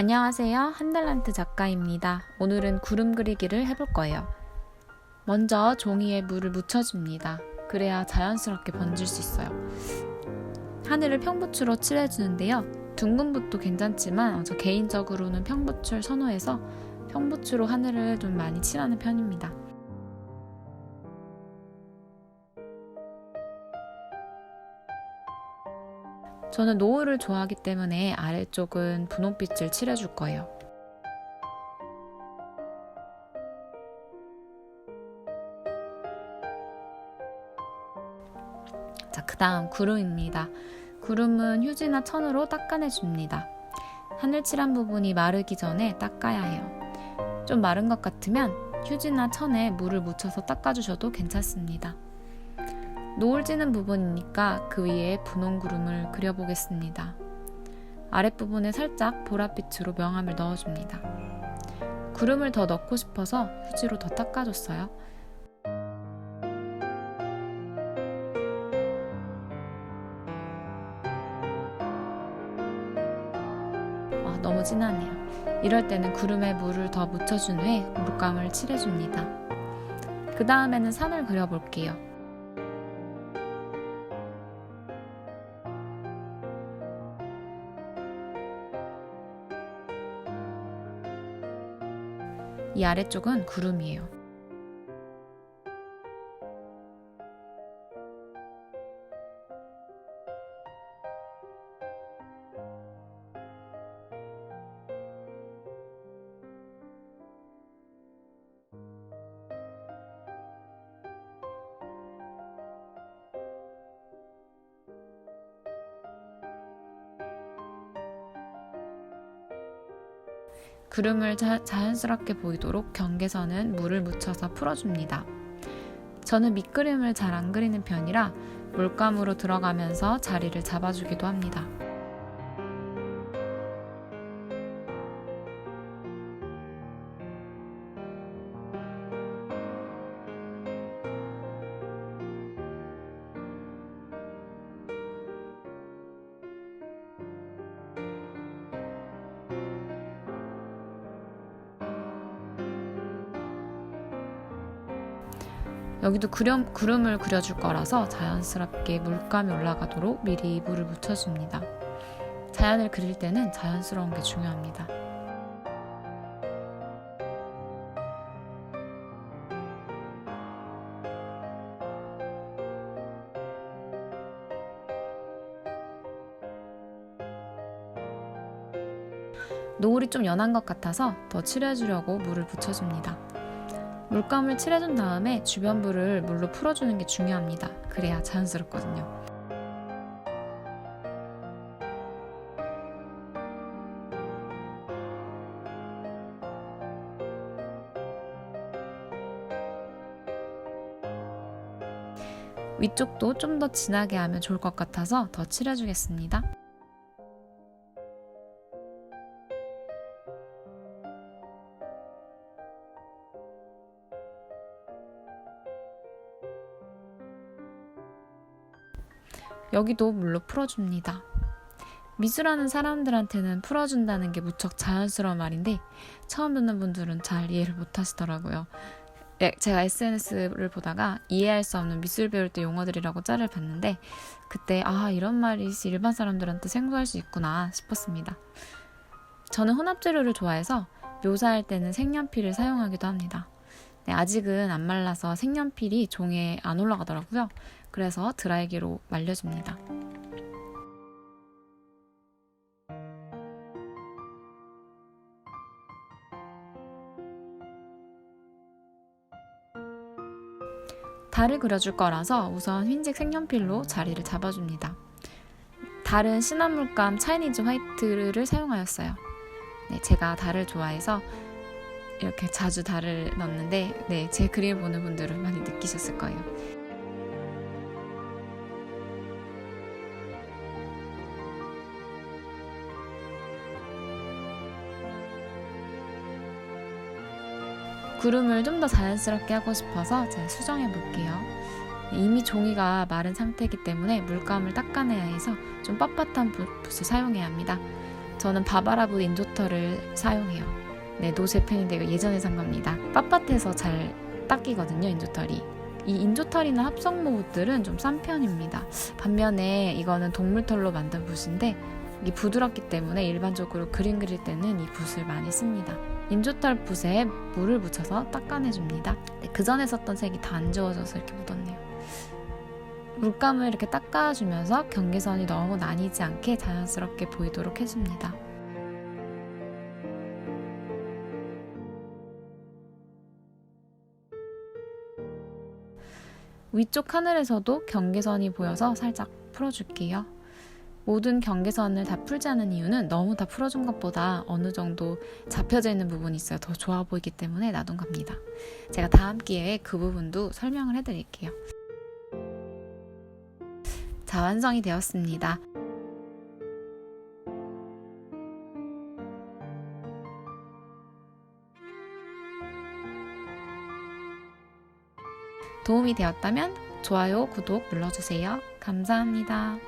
안녕하세요. 한달란트 작가입니다. 오늘은 구름 그리기를 해볼 거예요. 먼저 종이에 물을 묻혀줍니다. 그래야 자연스럽게 번질 수 있어요. 하늘을 평부추로 칠해주는데요. 둥근 붓도 괜찮지만 저 개인적으로는 평부추를 선호해서 평부추로 하늘을 좀 많이 칠하는 편입니다. 저는 노을을 좋아하기 때문에 아래쪽은 분홍빛을 칠해줄 거예요. 자, 그 다음 구름입니다. 구름은 휴지나 천으로 닦아내줍니다. 하늘 칠한 부분이 마르기 전에 닦아야 해요. 좀 마른 것 같으면 휴지나 천에 물을 묻혀서 닦아주셔도 괜찮습니다. 노을 지는 부분이니까 그 위에 분홍 구름을 그려보겠습니다. 아랫부분에 살짝 보랏빛으로 명암을 넣어줍니다. 구름을 더 넣고 싶어서 휴지로 더 닦아줬어요. 아, 너무 진하네요. 이럴 때는 구름에 물을 더 묻혀준 후에 물감을 칠해줍니다. 그 다음에는 산을 그려볼게요. 이 아래쪽은 구름이에요. 구름을 자, 자연스럽게 보이도록 경계선은 물을 묻혀서 풀어줍니다. 저는 밑그림을 잘 안 그리는 편이라 물감으로 들어가면서 자리를 잡아주기도 합니다. 여기도 구름, 구름을 그려줄 거라서 자연스럽게 물감이 올라가도록 미리 물을 묻혀줍니다. 자연을 그릴 때는 자연스러운 게 중요합니다. 노을이 좀 연한 것 같아서 더 칠해주려고 물을 붙여줍니다. 물감을 칠해준 다음에 주변부를 물로 풀어주는 게 중요합니다. 그래야 자연스럽거든요. 위쪽도 좀 더 진하게 하면 좋을 것 같아서 더 칠해주겠습니다. 여기도 물로 풀어줍니다. 미술하는 사람들한테는 풀어준다는 게 무척 자연스러운 말인데 처음 듣는 분들은 잘 이해를 못 하시더라고요. 예, 제가 SNS를 보다가 이해할 수 없는 미술 배울 때 용어들이라고 짤을 봤는데 그때 아 이런 말이 일반 사람들한테 생소할 수 있구나 싶었습니다. 저는 혼합 재료를 좋아해서 묘사할 때는 색연필을 사용하기도 합니다. 네, 아직은 안 말라서 색연필이 종이에 안 올라가더라고요. 그래서 드라이기로 말려줍니다. 달을 그려줄 거라서 우선 흰색 색연필로 자리를 잡아줍니다. 달은 진한 물감 차이니즈 화이트를 사용하였어요. 네, 제가 달을 좋아해서 이렇게 자주 달을 넣는데 네, 제 그림 보는 분들은 많이 느끼셨을 거예요. 구름을 좀 더 자연스럽게 하고 싶어서 제가 수정해 볼게요. 이미 종이가 마른 상태이기 때문에 물감을 닦아내야 해서 좀 빳빳한 붓을 사용해야 합니다. 저는 바바라브 인조터를 사용해요. 네, 노제팬인데 이거 예전에 산 겁니다. 빳빳해서 잘 닦이거든요, 인조털이. 이 인조털이나 합성 모들은 좀 싼 편입니다. 반면에 이거는 동물털로 만든 붓인데 이 부드럽기 때문에 일반적으로 그림 그릴 때는 이 붓을 많이 씁니다. 인조털 붓에 물을 묻혀서 닦아내줍니다. 네, 그 전에 썼던 색이 다 안 지워져서 이렇게 묻었네요. 물감을 이렇게 닦아주면서 경계선이 너무 나뉘지 않게 자연스럽게 보이도록 해줍니다. 위쪽 하늘에서도 경계선이 보여서 살짝 풀어줄게요. 모든 경계선을 다 풀지 않은 이유는 너무 다 풀어준 것보다 어느 정도 잡혀져 있는 부분이 있어야 더 좋아 보이기 때문에 놔둔 겁니다. 제가 다음 기회에 그 부분도 설명을 해드릴게요. 자, 완성이 되었습니다. 도움이 되었다면 좋아요, 구독 눌러주세요. 감사합니다.